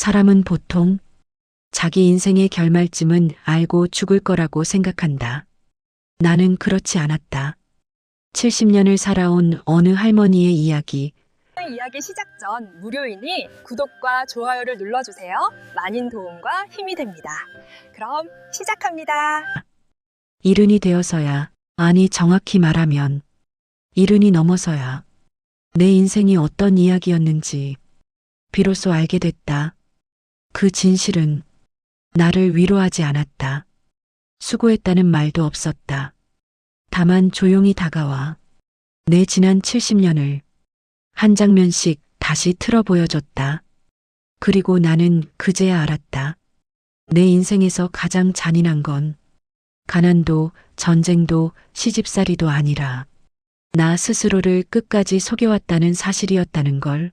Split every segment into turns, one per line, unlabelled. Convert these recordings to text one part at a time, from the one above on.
사람은 보통 자기 인생의 결말쯤은 알고 죽을 거라고 생각한다. 나는 그렇지 않았다. 70년을 살아온 어느 할머니의 이야기,
이야기 시작 전 무료이니 구독과 좋아요를 눌러주세요. 많은 도움과 힘이 됩니다. 그럼 시작합니다.
이른이 되어서야, 아니 정확히 말하면, 이른이 넘어서야, 내 인생이 어떤 이야기였는지, 비로소 알게 됐다. 그 진실은, 나를 위로하지 않았다. 수고했다는 말도 없었다. 다만 조용히 다가와, 내 지난 70년을, 한 장면씩 다시 틀어 보여줬다. 그리고 나는 그제야 알았다. 내 인생에서 가장 잔인한 건, 가난도 전쟁도 시집살이도 아니라 나 스스로를 끝까지 속여왔다는 사실이었다는 걸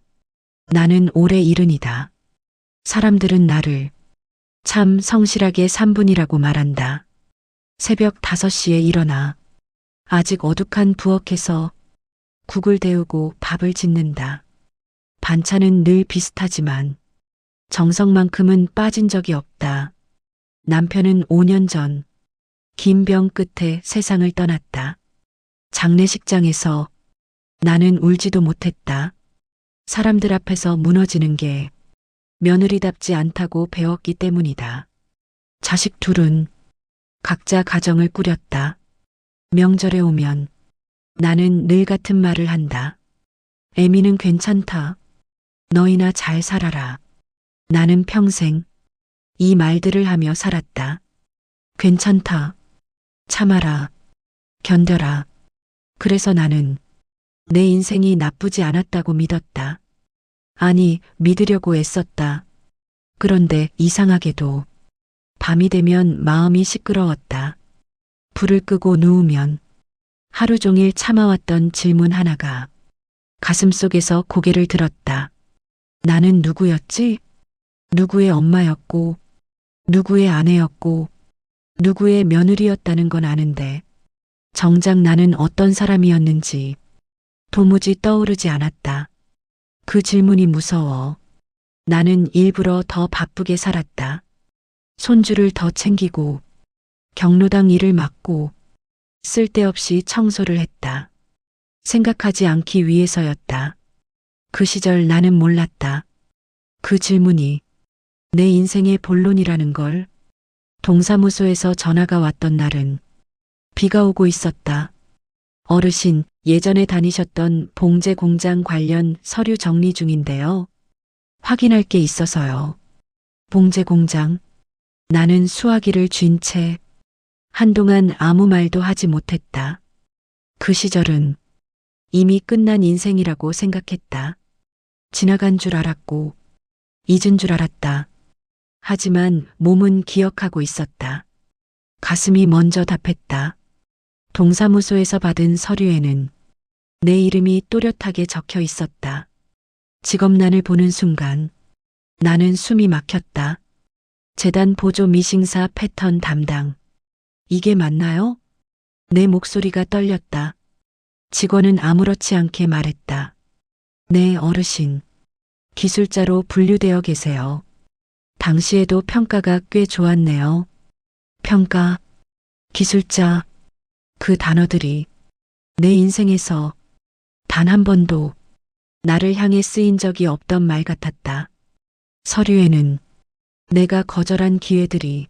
나는 올해 이른이다. 사람들은 나를 참 성실하게 3분이라고 말한다. 새벽 5시에 일어나 아직 어둑한 부엌에서 국을 데우고 밥을 짓는다. 반찬은 늘 비슷하지만 정성만큼은 빠진 적이 없다. 남편은 5년 전 긴 병 끝에 세상을 떠났다. 장례식장에서 나는 울지도 못했다. 사람들 앞에서 무너지는 게 며느리답지 않다고 배웠기 때문이다. 자식 둘은 각자 가정을 꾸렸다. 명절에 오면 나는 늘 같은 말을 한다. 애미는 괜찮다. 너희나 잘 살아라. 나는 평생 이 말들을 하며 살았다. 괜찮다. 참아라. 견뎌라. 그래서 나는 내 인생이 나쁘지 않았다고 믿었다. 아니, 믿으려고 애썼다. 그런데 이상하게도 밤이 되면 마음이 시끄러웠다. 불을 끄고 누우면 하루 종일 참아왔던 질문 하나가 가슴 속에서 고개를 들었다. 나는 누구였지? 누구의 엄마였고, 누구의 아내였고, 누구의 며느리였다는 건 아는데, 정작 나는 어떤 사람이었는지 도무지 떠오르지 않았다. 그 질문이 무서워. 나는 일부러 더 바쁘게 살았다. 손주를 더 챙기고, 경로당 일을 맡고, 쓸데없이 청소를 했다. 생각하지 않기 위해서였다. 그 시절 나는 몰랐다. 그 질문이 내 인생의 본론이라는 걸 동사무소에서 전화가 왔던 날은 비가 오고 있었다. 어르신, 예전에 다니셨던 봉제 공장 관련 서류 정리 중인데요. 확인할 게 있어서요. 봉제 공장. 나는 수화기를 쥔 채 한동안 아무 말도 하지 못했다. 그 시절은 이미 끝난 인생이라고 생각했다. 지나간 줄 알았고, 잊은 줄 알았다. 하지만 몸은 기억하고 있었다. 가슴이 먼저 답했다. 동사무소에서 받은 서류에는 내 이름이 또렷하게 적혀 있었다. 직업란을 보는 순간 나는 숨이 막혔다. 재단 보조 미싱사 패턴 담당. 이게 맞나요? 내 목소리가 떨렸다. 직원은 아무렇지 않게 말했다. 네, 어르신. 기술자로 분류되어 계세요. 당시에도 평가가 꽤 좋았네요. 평가, 기술자, 그 단어들이 내 인생에서 단 한 번도 나를 향해 쓰인 적이 없던 말 같았다. 서류에는 내가 거절한 기회들이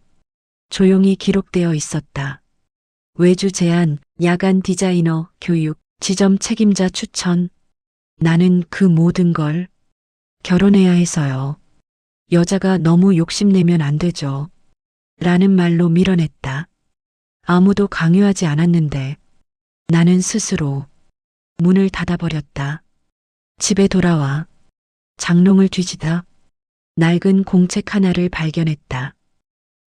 조용히 기록되어 있었다. 외주 제안, 야간 디자이너, 교육, 지점 책임자 추천. 나는 그 모든 걸 결혼해야 해서요. 여자가 너무 욕심내면 안 되죠. 라는 말로 밀어냈다. 아무도 강요하지 않았는데 나는 스스로 문을 닫아버렸다. 집에 돌아와 장롱을 뒤지다 낡은 공책 하나를 발견했다.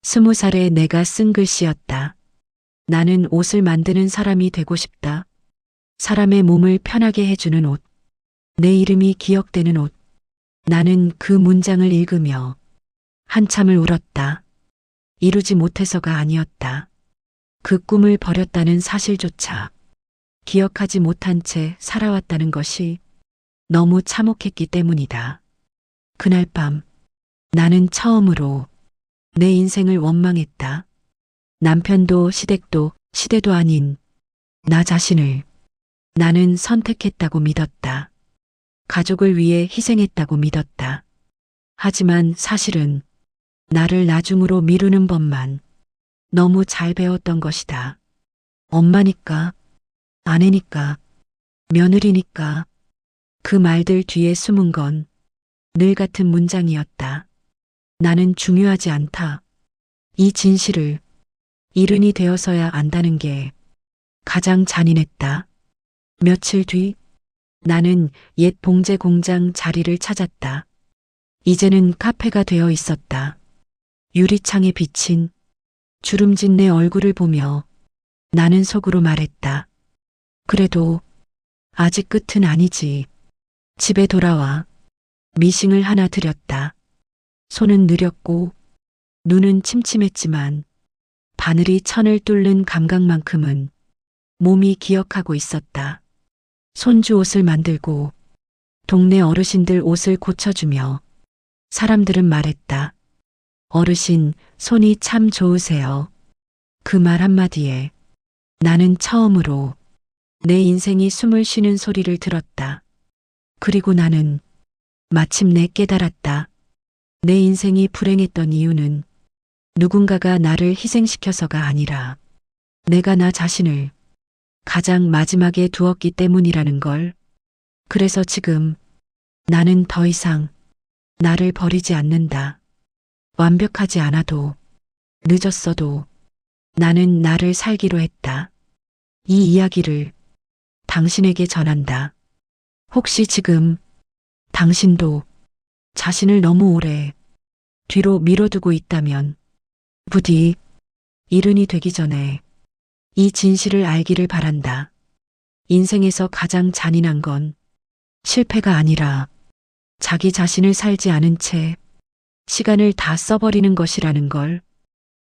스무 살에 내가 쓴 글씨였다. 나는 옷을 만드는 사람이 되고 싶다. 사람의 몸을 편하게 해주는 옷. 내 이름이 기억되는 옷. 나는 그 문장을 읽으며 한참을 울었다. 이루지 못해서가 아니었다. 그 꿈을 버렸다는 사실조차 기억하지 못한 채 살아왔다는 것이 너무 참혹했기 때문이다. 그날 밤 나는 처음으로 내 인생을 원망했다. 남편도 시댁도 시대도 아닌 나 자신을 나는 선택했다고 믿었다. 가족을 위해 희생했다고 믿었다. 하지만 사실은 나를 나중으로 미루는 법만 너무 잘 배웠던 것이다. 엄마니까, 아내니까, 며느리니까 그 말들 뒤에 숨은 건 늘 같은 문장이었다. 나는 중요하지 않다. 이 진실을 이른이 되어서야 안다는 게 가장 잔인했다. 며칠 뒤 나는 옛 봉제 공장 자리를 찾았다. 이제는 카페가 되어 있었다. 유리창에 비친 주름진 내 얼굴을 보며 나는 속으로 말했다. 그래도 아직 끝은 아니지. 집에 돌아와 미싱을 하나 드렸다. 손은 느렸고 눈은 침침했지만 바늘이 천을 뚫는 감각만큼은 몸이 기억하고 있었다. 손주 옷을 만들고 동네 어르신들 옷을 고쳐주며 사람들은 말했다. 어르신 손이 참 좋으세요. 그 말 한마디에 나는 처음으로 내 인생이 숨을 쉬는 소리를 들었다. 그리고 나는 마침내 깨달았다. 내 인생이 불행했던 이유는 누군가가 나를 희생시켜서가 아니라 내가 나 자신을 가장 마지막에 두었기 때문이라는 걸. 그래서 지금 나는 더 이상 나를 버리지 않는다. 완벽하지 않아도 늦었어도 나는 나를 살기로 했다. 이 이야기를 당신에게 전한다. 혹시 지금 당신도 자신을 너무 오래 뒤로 밀어두고 있다면 부디 이른이 되기 전에 이 진실을 알기를 바란다. 인생에서 가장 잔인한 건 실패가 아니라 자기 자신을 살지 않은 채 시간을 다 써버리는 것이라는 걸